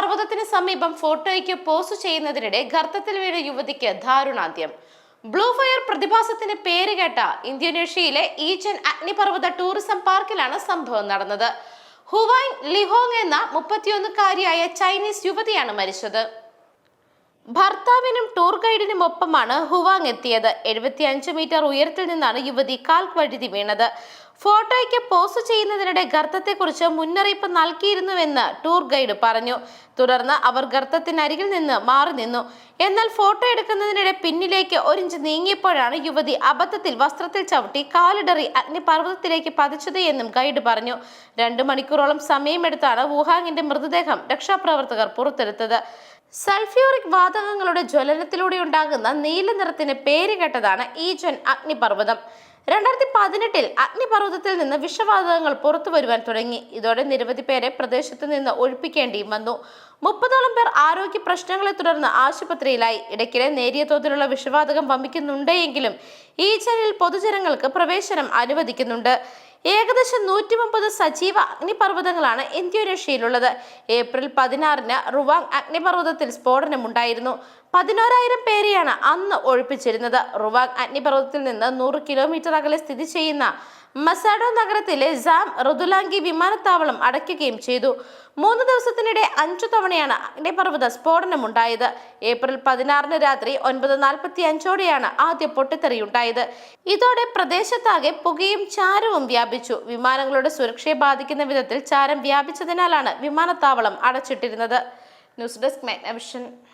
അഗ്നിപർവതത്തിന് സമീപം ഫോട്ടോയ്ക്ക് പോസ്റ്റ് ചെയ്യുന്നതിനിടെ ഗർത്തത്തിൽ വീണ യുവതിക്ക് ദാരുണാന്ത്യം. ബ്ലൂ ഫയർ പ്രതിഭാസത്തിന് പേരുകേട്ട ഇന്തോനേഷ്യയിലെ ഈച്ചൻ അഗ്നിപർവത ടൂറിസം പാർക്കിലാണ് സംഭവം നടന്നത്. ഹുവാങ് ലിഹോങ് എന്ന മുപ്പത്തിയൊന്നുകാരിയായ ചൈനീസ് യുവതിയാണ് മരിച്ചത്. ഭർത്താവിനും ടൂർ ഗൈഡിനും ഒപ്പമാണ് ഹുവാങ് എത്തിയത്. എഴുപത്തിയഞ്ച് മീറ്റർ ഉയരത്തിൽ നിന്നാണ് യുവതി കാൽ വഴുതി വീണത്. ഫോട്ടോയ്ക്ക് പോസ്റ്റ് ചെയ്യുന്നതിനിടെ ഗർത്തത്തെക്കുറിച്ച് മുന്നറിയിപ്പ് നൽകിയിരുന്നുവെന്ന് ടൂർ ഗൈഡ് പറഞ്ഞു. തുടർന്ന് അവർ ഗർത്തത്തിനരികിൽ നിന്ന് മാറി നിന്നു. എന്നാൽ ഫോട്ടോ എടുക്കുന്നതിനിടെ പിന്നിലേക്ക് ഒരിഞ്ച് നീങ്ങിയപ്പോഴാണ് യുവതി അബദ്ധത്തിൽ വസ്ത്രത്തിൽ ചവിട്ടി കാലിടറി അഗ്നിപർവതത്തിലേക്ക് പതിച്ചത് എന്നും ഗൈഡ് പറഞ്ഞു. രണ്ടു മണിക്കൂറോളം സമയമെടുത്താണ് വുഹാങ്ങിന്റെ മൃതദേഹം രക്ഷാപ്രവർത്തകർ പുറത്തെടുത്തത്. സൾഫ്യൂറിക് വാതകങ്ങളുടെ ജ്വലനത്തിലൂടെ ഉണ്ടാകുന്ന നീല നിറത്തിന് പേരുകേട്ടതാണ് ഈജൻ അഗ്നിപർവതം. രണ്ടായിരത്തി പതിനെട്ടിൽ അഗ്നിപർവതത്തിൽ നിന്ന് വിഷവാതകങ്ങൾ പുറത്തു വരുവാൻ തുടങ്ങി. ഇതോടെ നിരവധി പേരെ പ്രദേശത്ത് നിന്ന് ഒഴിപ്പിക്കേണ്ടിയും വന്നു. മുപ്പതോളം പേർ ആരോഗ്യ പ്രശ്നങ്ങളെ തുടർന്ന് ആശുപത്രിയിലായി. ഇടയ്ക്കിടെ നേരിയ തോതിലുള്ള വിഷവാതകം വമിക്കുന്നുണ്ടെങ്കിലും ഈ ചനിൽ പൊതുജനങ്ങൾക്ക് പ്രവേശനം അനുവദിക്കുന്നുണ്ട്. ഏകദേശം നൂറ്റി മുപ്പത് സജീവ അഗ്നിപർവതങ്ങളാണ് ഇന്തോനേഷ്യയിലുള്ളത് ഏപ്രിൽ പതിനാറിന് റുവാങ് അഗ്നിപർവതത്തിൽ സ്ഫോടനമുണ്ടായിരുന്നു. പതിനോരായിരം പേരെയാണ് അന്ന് ഒഴിപ്പിച്ചിരുന്നത്. റുവാങ് അഗ്നിപർവതത്തിൽ നിന്ന് നൂറ് കിലോമീറ്റർ അകലെ സ്ഥിതി ചെയ്യുന്ന മസാഡോ നഗരത്തിലെ ജാം റുദുലാങ്കി വിമാനത്താവളം അടയ്ക്കുകയും ചെയ്തു. മൂന്ന് ദിവസത്തിനിടെ അഞ്ചു തവണയാണ് അഗ്നിപർവത സ്ഫോടനമുണ്ടായത്. ഏപ്രിൽ പതിനാറിന് രാത്രി ഒൻപത് നാൽപ്പത്തി അഞ്ചോടെയാണ് ആദ്യ പൊട്ടിത്തെറിയുണ്ടായത്. ഇതോടെ പ്രദേശത്താകെ പുകയും ചാരവും വ്യാപിച്ചു. വിമാനങ്ങളുടെ സുരക്ഷയെ ബാധിക്കുന്ന വിധത്തിൽ ചാരം വ്യാപിച്ചതിനാലാണ് വിമാനത്താവളം അടച്ചിട്ടിരുന്നത്. News desk മെഗ്നവിഷൻ.